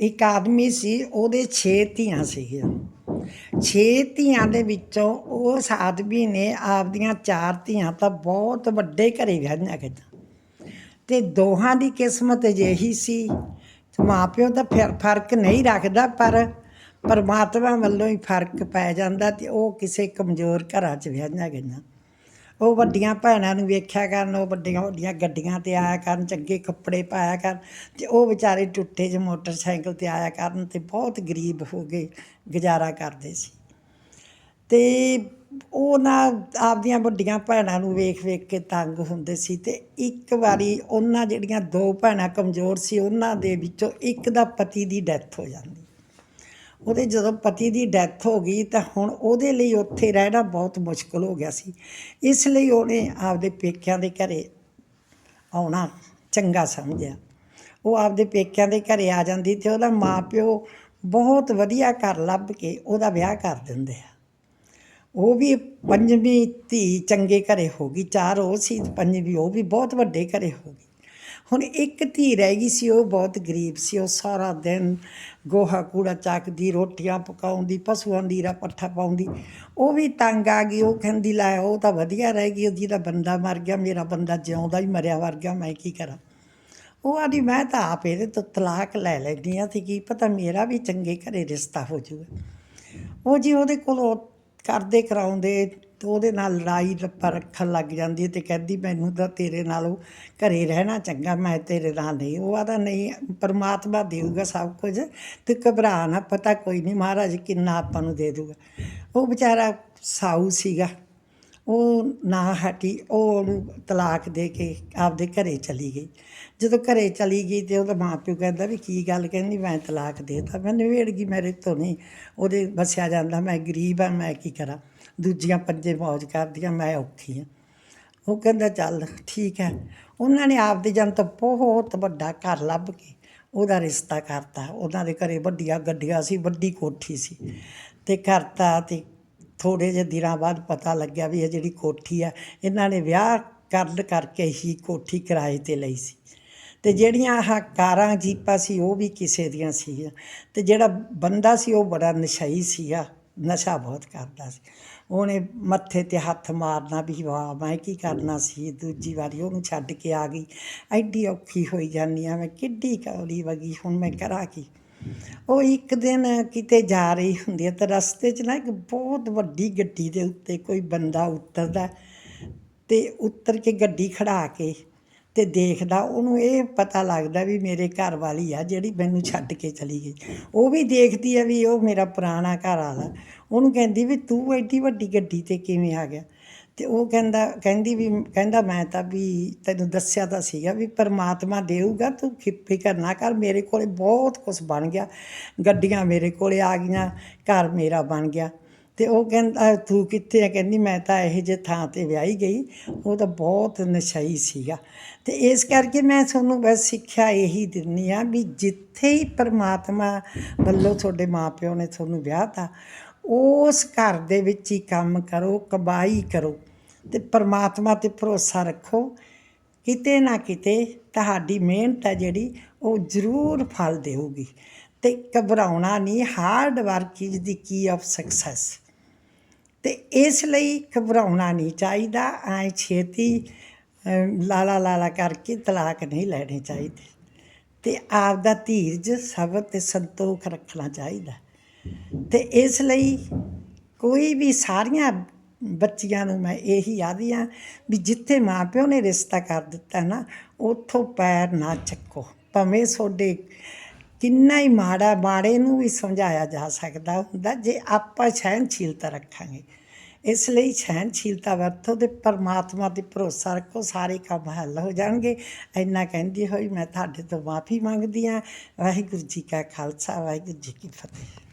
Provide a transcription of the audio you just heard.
ਇੱਕ ਆਦਮੀ ਸੀ, ਉਹਦੇ ਛੇ ਧੀਆਂ ਸੀਗੀਆਂ। ਛੇ ਧੀਆਂ ਦੇ ਵਿੱਚੋਂ ਉਸ ਆਦਮੀ ਨੇ ਆਪਦੀਆਂ ਚਾਰ ਧੀਆਂ ਤਾਂ ਬਹੁਤ ਵੱਡੇ ਘਰੇ ਵਿਆਹੀਆਂ ਗਈਆਂ। ਤੇ ਦੋਹਾਂ ਦੀ ਕਿਸਮਤ ਅਜਿਹੀ ਸੀ, ਮਾਪਿਓ ਤਾਂ ਫਿਰ ਫ਼ਰਕ ਨਹੀਂ ਰੱਖਦਾ, ਪਰ ਪਰਮਾਤਮਾ ਵੱਲੋਂ ਹੀ ਫ਼ਰਕ ਪੈ ਜਾਂਦਾ ਤੇ ਉਹ ਕਿਸੇ ਕਮਜ਼ੋਰ ਘਰਾਂ 'ਚ ਵਿਆਹੀਆਂ ਗਈਆਂ। ਉਹ ਵੱਡੀਆਂ ਭੈਣਾਂ ਨੂੰ ਵੇਖਿਆ ਕਰਨ, ਉਹ ਵੱਡੀਆਂ ਵੱਡੀਆਂ ਗੱਡੀਆਂ ਤੇ ਆਇਆ ਕਰਨ, ਚੰਗੇ ਕੱਪੜੇ ਪਾਇਆ ਕਰਨ ਤੇ ਉਹ ਵਿਚਾਰੇ ਟੁੱਟੇ ਜਿਹੇ ਮੋਟਰਸਾਈਕਲ ਤੇ ਆਇਆ ਕਰਨ ਤੇ ਬਹੁਤ ਗਰੀਬ ਹੋ ਗਏ ਗੁਜ਼ਾਰਾ ਕਰਦੇ ਸੀ। ਤੇ ਉਹ ਨਾ ਆਪਦੀਆਂ ਵੱਡੀਆਂ ਭੈਣਾਂ ਨੂੰ ਵੇਖ ਵੇਖ ਕੇ ਤੰਗ ਹੁੰਦੇ ਸੀ ਤੇ ਇੱਕ ਵਾਰੀ ਉਹਨਾਂ ਜਿਹੜੀਆਂ ਦੋ ਭੈਣਾਂ ਕਮਜ਼ੋਰ ਸੀ, ਉਹਨਾਂ ਦੇ ਵਿੱਚੋਂ ਇੱਕ ਦਾ ਪਤੀ ਦੀ ਡੈਥ ਹੋ ਜਾਂਦੀ। ਉਹਦੇ ਜਦੋਂ ਪਤੀ ਦੀ ਡੈਥ ਹੋ ਗਈ ਤਾਂ ਹੁਣ ਉਹਦੇ ਲਈ ਉੱਥੇ ਰਹਿਣਾ ਬਹੁਤ ਮੁਸ਼ਕਲ ਹੋ ਗਿਆ ਸੀ। ਇਸ ਲਈ ਉਹਨੇ ਆਪਦੇ ਪੇਕਿਆਂ ਦੇ ਘਰੇ ਆਉਣਾ ਚੰਗਾ ਸਮਝਿਆ। ਉਹ ਆਪਦੇ ਪੇਕਿਆਂ ਦੇ ਘਰੇ ਆ ਜਾਂਦੀ ਤੇ ਉਹਦਾ ਮਾਪਿਓ ਬਹੁਤ ਵਧੀਆ ਘਰ ਲੱਭ ਕੇ ਉਹਦਾ ਵਿਆਹ ਕਰ ਦਿੰਦੇ ਆ। ਉਹ ਵੀ ਪੰਜਵੀਂ ਧੀ ਚੰਗੇ ਘਰੇ ਹੋ ਗਈ, ਚਾਰ ਉਹ ਸੀ ਤੇ ਪੰਜਵੀਂ ਉਹ ਵੀ ਬਹੁਤ ਵੱਡੇ ਘਰੇ ਹੋ ਗਈ। ਹੁਣ ਇੱਕ ਧੀ ਰਹਿ ਗਈ ਸੀ, ਉਹ ਬਹੁਤ ਗਰੀਬ ਸੀ, ਉਹ ਸਾਰਾ ਦਿਨ ਗੋਹਾ ਕੂੜਾ ਚੱਕਦੀ, ਰੋਟੀਆਂ ਪਕਾਉਂਦੀ, ਪਸ਼ੂਆਂ ਦੀ ਰਾ ਪੱਠਾ ਪਾਉਂਦੀ। ਉਹ ਵੀ ਤੰਗ ਆ ਗਈ, ਉਹ ਕਹਿੰਦੀ, ਲੈ ਉਹ ਤਾਂ ਵਧੀਆ ਰਹਿ ਗਈ, ਉਹਦੀ ਤਾਂ ਬੰਦਾ ਮਰ ਗਿਆ, ਮੇਰਾ ਬੰਦਾ ਜਿਉਂਦਾ ਹੀ ਮਰਿਆ ਵਰ ਗਿਆ ਮੈਂ ਕੀ ਕਰਾਂ? ਉਹ ਆਦੀ, ਮੈਂ ਤਾਂ ਆਪ ਇਹਦੇ ਤੋਂ ਤਲਾਕ ਲੈ ਲੈਂਦੀ ਆ ਸੀ ਕੀ ਪਤਾ ਮੇਰਾ ਵੀ ਚੰਗੇ ਘਰੇ ਰਿਸ਼ਤਾ ਹੋ ਜਾਊਗਾ। ਉਹ ਜੀ ਉਹਦੇ ਕੋਲੋਂ ਕਰਦੇ ਕਰਾਉਂਦੇ, ਤੇ ਉਹਦੇ ਨਾਲ ਲੜਾਈ ਰੱਪਾ ਰੱਖਣ ਲੱਗ ਜਾਂਦੀ ਹੈ ਤੇ ਕਹਿੰਦੀ ਮੈਨੂੰ ਤਾਂ ਤੇਰੇ ਨਾਲੋਂ ਘਰੇ ਰਹਿਣਾ ਚੰਗਾ, ਮੈਂ ਤੇਰੇ ਨਾਲ ਨਹੀਂ। ਉਹ ਆਦਾ ਨਹੀਂ, ਪਰਮਾਤਮਾ ਦੇਊਗਾ ਸਭ ਕੁਝ, ਤੇ ਘਬਰਾ ਨਾ, ਪਤਾ ਕੋਈ ਨਹੀਂ, ਮਹਾਰਾਜ ਕਿੰਨਾ ਆਪਾਂ ਨੂੰ ਦੇ ਦੂਗਾ ਉਹ ਵਿਚਾਰਾ ਸਾਊ ਸੀਗਾ। ਉਹ ਨਾ ਹਟੀ, ਉਹ ਉਹਨੂੰ ਤਲਾਕ ਦੇ ਕੇ ਆਪਦੇ ਘਰੇ ਚਲੀ ਗਈ। ਜਦੋਂ ਘਰੇ ਚਲੀ ਗਈ ਤੇ ਉਹਦਾ ਮਾਂ ਪਿਓ ਕਹਿੰਦਾ ਵੀ ਕੀ ਗੱਲ ਕਹਿੰਦੀ, ਮੈਂ ਤਲਾਕ ਦੇਤਾ। ਮੈਂ ਨਿਵੇੜ ਗਈ ਮੇਰੇ ਤੋਂ ਨਹੀਂ। ਉਹਦੇ ਬਸਿਆ ਜਾਂਦਾ, ਮੈਂ ਗਰੀਬ ਆ ਮੈਂ ਕੀ ਕਰਾਂ? ਦੂਜੀਆਂ ਪੰਜੇ ਮੌਜ ਕਰਦੀਆਂ, ਮੈਂ ਔਖੀ ਆ ਉਹ ਕਹਿੰਦਾ, ਚੱਲ ਠੀਕ ਹੈ। ਉਹਨਾਂ ਨੇ ਆਪਦੇ ਜਨ ਤੋਂ ਬਹੁਤ ਵੱਡਾ ਘਰ ਲੱਭ ਕੇ ਉਹਦਾ ਰਿਸ਼ਤਾ ਕਰਤਾ। ਉਹਨਾਂ ਦੇ ਘਰੇ ਵੱਡੀਆਂ ਗੱਡੀਆਂ ਸੀ, ਵੱਡੀ ਕੋਠੀ ਸੀ। ਤੇ ਕਰਤਾ ਤੇ ਥੋੜੇ ਜਿਹੇ ਦਿਨਾਂ ਬਾਅਦ ਪਤਾ ਲੱਗਿਆ ਵੀ ਇਹ ਜਿਹੜੀ ਕੋਠੀ ਆ, ਇਹਨਾਂ ਨੇ ਵਿਆਹ ਕਰਨ ਕਰਕੇ ਹੀ ਕੋਠੀ ਕਿਰਾਏ ਤੇ ਲਈ ਸੀ। ਤੇ ਜਿਹੜੀਆਂ ਆਹ ਕਾਰਾਂ, ਜੀਪਾਂ ਸੀ, ਉਹ ਵੀ ਕਿਸੇ ਦੀਆਂ ਸੀਗੀਆਂ। ਤੇ ਜਿਹੜਾ ਬੰਦਾ ਸੀ, ਉਹ ਬੜਾ ਨਸ਼ਈ ਸੀਗਾ, ਨਸ਼ਾ ਬਹੁਤ ਕਰਦਾ ਸੀ। ਉਹਨੇ ਮੱਥੇ ਤੇ ਹੱਥ ਮਾਰਨਾ ਵੀ, ਵਾਹ, ਮੈਂ ਕੀ ਕਰਨਾ ਸੀ? ਦੂਜੀ ਵਾਰੀ ਉਹਨੂੰ ਛੱਡ ਕੇ ਆ ਗਈ। ਐਡੀ ਔਖੀ ਹੋਈ ਜਾਂਦੀ ਆ, ਮੈਂ ਕਿੱਡੀ ਕੌਲੀ ਵਗੀ, ਹੁਣ ਮੈਂ ਕਰਾਂ ਕੀ? ਉਹ ਇੱਕ ਦਿਨ ਕਿਤੇ ਜਾ ਰਹੀ ਹੁੰਦੀ ਹੈ ਤਾਂ ਰਸਤੇ 'ਚ ਨਾ ਇੱਕ ਬਹੁਤ ਵੱਡੀ ਗੱਡੀ ਦੇ ਉੱਤੇ ਕੋਈ ਬੰਦਾ ਉਤਰਦਾ ਤੇ ਉਤਰ ਕੇ ਗੱਡੀ ਖੜਾ ਕੇ ਤੇ ਦੇਖਦਾ, ਉਹਨੂੰ ਇਹ ਪਤਾ ਲੱਗਦਾ ਵੀ ਮੇਰੇ ਘਰ ਵਾਲੀ ਆ ਜਿਹੜੀ ਮੈਨੂੰ ਛੱਡ ਕੇ ਚਲੀ ਗਈ। ਉਹ ਵੀ ਦੇਖਦੀ ਆ ਵੀ ਉਹ ਮੇਰਾ ਪੁਰਾਣਾ ਘਰ ਵਾਲਾ। ਉਹਨੂੰ ਕਹਿੰਦੀ ਵੀ ਤੂੰ ਐਡੀ ਵੱਡੀ ਗੱਡੀ ਤੇ ਕਿਵੇਂ ਆ ਗਿਆ? ਤੇ ਉਹ ਕਹਿੰਦਾ, ਕਹਿੰਦੀ ਵੀ, ਕਹਿੰਦਾ ਮੈਂ ਤਾਂ ਵੀ ਤੈਨੂੰ ਦੱਸਿਆ ਤਾਂ ਸੀਗਾ ਵੀ ਪਰਮਾਤਮਾ ਦੇਊਗਾ, ਤੂੰ ਖਿ- ਫਿਕਰ ਨਾ ਕਰ, ਮੇਰੇ ਕੋਲੇ ਬਹੁਤ ਕੁਝ ਬਣ ਗਿਆ। ਗੱਡੀਆਂ ਮੇਰੇ ਕੋਲੇ ਆ ਗਈਆਂ, ਘਰ ਮੇਰਾ ਬਣ ਗਿਆ। ਤੇ ਉਹ ਕਹਿੰਦਾ, ਤੂੰ ਕਿੱਥੇ ਆ? ਕਹਿੰਦੀ, ਮੈਂ ਤਾਂ ਇਹੋ ਜਿਹੇ ਥਾਂ ਤੇ ਵਿਆਹੀ ਗਈ। ਉਹ ਤਾਂ ਬਹੁਤ ਨਸ਼ਈ ਸੀਗਾ। ਤੇ ਇਸ ਕਰਕੇ ਮੈਂ ਤੁਹਾਨੂੰ ਬਸ ਸਿੱਖਿਆ ਇਹੀ ਦਿੰਨੀ ਆ ਵੀ ਜਿੱਥੇ ਹੀ ਪਰਮਾਤਮਾ ਵੱਲੋਂ ਤੁਹਾਡੇ ਮਾਪਿਓ ਨੇ ਤੁਹਾਨੂੰ ਵਿਆਹਤਾ ਉਸ ਘਰ ਦੇ ਵਿੱਚ ਹੀ ਕੰਮ ਕਰੋ, ਕਮਾਈ ਕਰੋ ਤੇ ਪਰਮਾਤਮਾ ਤੇ ਭਰੋਸਾ ਰੱਖੋ। ਕਿਤੇ ਨਾ ਕਿਤੇ ਤੁਹਾਡੀ ਮਿਹਨਤ ਹੈ ਜਿਹੜੀ, ਉਹ ਜ਼ਰੂਰ ਫਲ ਦੇਊਗੀ। ਤੇ ਘਬਰਾਉਣਾ ਨਹੀਂ hard work is the key of success ਤੇ ਇਸ ਲਈ ਘਬਰਾਉਣਾ ਨਹੀਂ ਚਾਹੀਦਾ, ਐਂ ਛੇਤੀ ਲਾਲਾ ਲਾਲਾ ਕਰਕੇ ਤਲਾਕ ਨਹੀਂ ਲੈਣੇ ਚਾਹੀਦੇ। ਅਤੇ ਆਪ ਦਾ ਧੀਰਜ, ਸਬਰ ਅਤੇ ਸੰਤੋਖ ਰੱਖਣਾ ਚਾਹੀਦਾ। ਅਤੇ ਇਸ ਲਈ ਕੋਈ ਵੀ ਸਾਰੀਆਂ ਬੱਚੀਆਂ ਨੂੰ ਮੈਂ ਇਹੀ ਆਖਦੀ ਹਾਂ ਵੀ ਜਿੱਥੇ ਮਾਪਿਓ ਨੇ ਰਿਸ਼ਤਾ ਕਰ ਦਿੱਤਾ ਨਾ, ਉੱਥੋਂ ਪੈਰ ਨਾ ਚੱਕੋ। ਭਾਵੇਂ ਤੁਹਾਡੇ ਕਿੰਨਾ ਹੀ ਮਾੜਾ, ਮਾੜੇ ਨੂੰ ਵੀ ਸਮਝਾਇਆ ਜਾ ਸਕਦਾ ਹੁੰਦਾ ਜੇ ਆਪਾਂ ਸਹਿਣਸ਼ੀਲਤਾ ਰੱਖਾਂਗੇ। ਇਸ ਲਈ ਸਹਿਣਸ਼ੀਲਤਾ ਵਰਤੋ ਤੇ ਪਰਮਾਤਮਾ ਤੇ ਭਰੋਸਾ ਰੱਖੋ, ਸਾਰੇ ਕੰਮ ਹੱਲ ਹੋ ਜਾਣਗੇ। ਇੰਨਾ ਕਹਿੰਦੀ ਹੋਈ, ਮੈਂ ਤੁਹਾਡੇ ਤੋਂ ਮਾਫੀ ਮੰਗਦੀ ਹਾਂ। ਵਾਹਿਗੁਰੂ ਜੀ ਕਾ ਖਾਲਸਾ, ਵਾਹਿਗੁਰੂ ਜੀ ਕੀ ਫਤਿਹ।